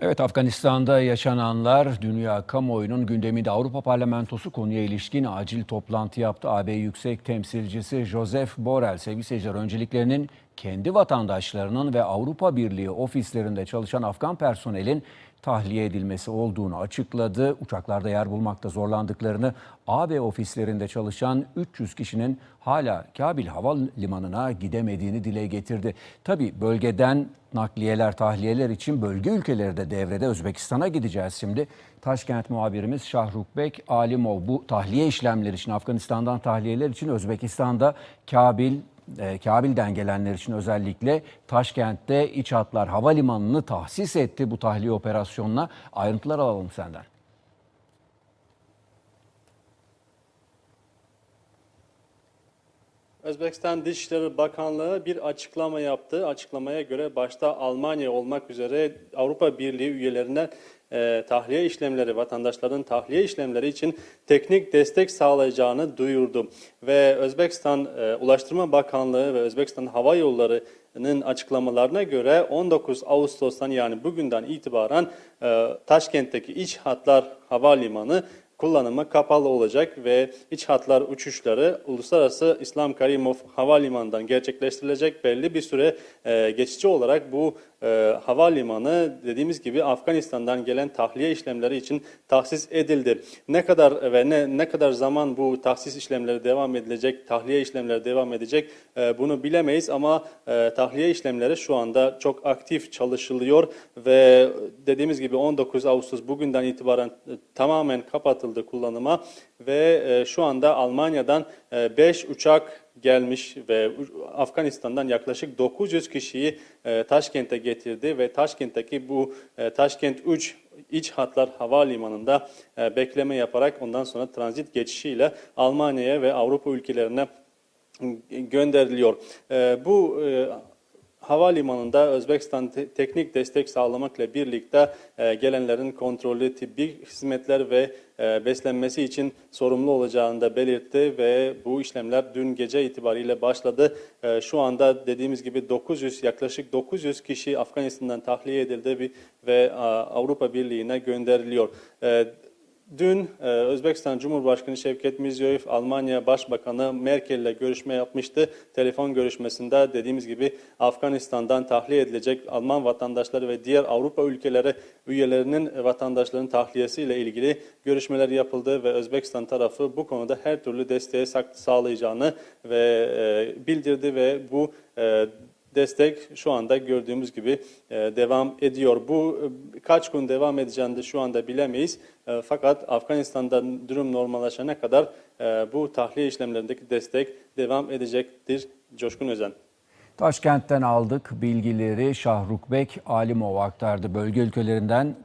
Evet Afganistan'da yaşananlar dünya kamuoyunun gündeminde Avrupa Parlamentosu konuya ilişkin acil toplantı yaptı. AB Yüksek Temsilcisi Joseph Borrell sevgili seyirciler önceliklerinin kendi vatandaşlarının ve Avrupa Birliği ofislerinde çalışan Afgan personelin tahliye edilmesi olduğunu açıkladı. Uçaklarda yer bulmakta zorlandıklarını, AB ofislerinde çalışan 300 kişinin hala Kabil Havalimanı'na gidemediğini dile getirdi. Tabi bölgeden nakliyeler, tahliyeler için bölge ülkeleri de devrede. Özbekistan'a gideceğiz şimdi. Taşkent muhabirimiz Şahrukbek Alimov bu tahliye işlemleri için Afganistan'dan tahliyeler için Özbekistan'da Kabil e, Kabil'den gelenler için özellikle Taşkent'te İç Hatlar Havalimanı'nı tahsis etti bu tahliye operasyonuna. Ayrıntılar alalım senden. Özbekistan Dışişleri Bakanlığı bir açıklama yaptı. Açıklamaya göre başta Almanya olmak üzere Avrupa Birliği üyelerine e, tahliye işlemleri, vatandaşların tahliye işlemleri için teknik destek sağlayacağını duyurdu. Ve Özbekistan e, Ulaştırma Bakanlığı ve Özbekistan Hava Yolları'nın açıklamalarına göre 19 Ağustos'tan yani bugünden itibaren e, Taşkent'teki İç Hatlar Havalimanı kullanıma kapalı olacak ve iç hatlar uçuşları Uluslararası İslam Karimov Havalimanı'ndan gerçekleştirilecek belli bir süre e, geçici olarak bu e, havalimanı dediğimiz gibi Afganistan'dan gelen tahliye işlemleri için tahsis edildi. Ne kadar ve ne ne kadar zaman bu tahsis işlemleri devam edilecek, tahliye işlemleri devam edecek e, bunu bilemeyiz ama e, tahliye işlemleri şu anda çok aktif çalışılıyor ve dediğimiz gibi 19 Ağustos bugünden itibaren e, tamamen kapatıldı kullanıma ve e, şu anda Almanya'dan 5 uçak gelmiş ve Afganistan'dan yaklaşık 900 kişiyi e, Taşkent'e getirdi ve Taşkent'teki bu e, Taşkent 3 iç hatlar havalimanında e, bekleme yaparak ondan sonra transit geçişiyle Almanya'ya ve Avrupa ülkelerine gönderiliyor. E, bu e, havalimanında Özbekistan te- teknik destek sağlamakla birlikte e, gelenlerin kontrolü, tıbbi hizmetler ve e, beslenmesi için sorumlu olacağını da belirtti ve bu işlemler dün gece itibariyle başladı. E, şu anda dediğimiz gibi 900 yaklaşık 900 kişi Afganistan'dan tahliye edildi ve Avrupa Birliği'ne gönderiliyor. Dün e, Özbekistan Cumhurbaşkanı Şevket Mirziyoyev Almanya Başbakanı Merkel ile görüşme yapmıştı. Telefon görüşmesinde dediğimiz gibi Afganistan'dan tahliye edilecek Alman vatandaşları ve diğer Avrupa ülkeleri üyelerinin vatandaşlarının tahliyesi ile ilgili görüşmeler yapıldı ve Özbekistan tarafı bu konuda her türlü desteği sak- sağlayacağını ve e, bildirdi ve bu e, destek şu anda gördüğümüz gibi e, devam ediyor. Bu e, kaç gün devam edeceğini de şu anda bilemeyiz. E, Fakat Afganistan'da durum normalleşene kadar bu tahliye işlemlerindeki destek devam edecektir. Coşkun Özen. Taşkent'ten aldık bilgileri Şahrukbek Alimov aktardı. Bölge ülkelerinden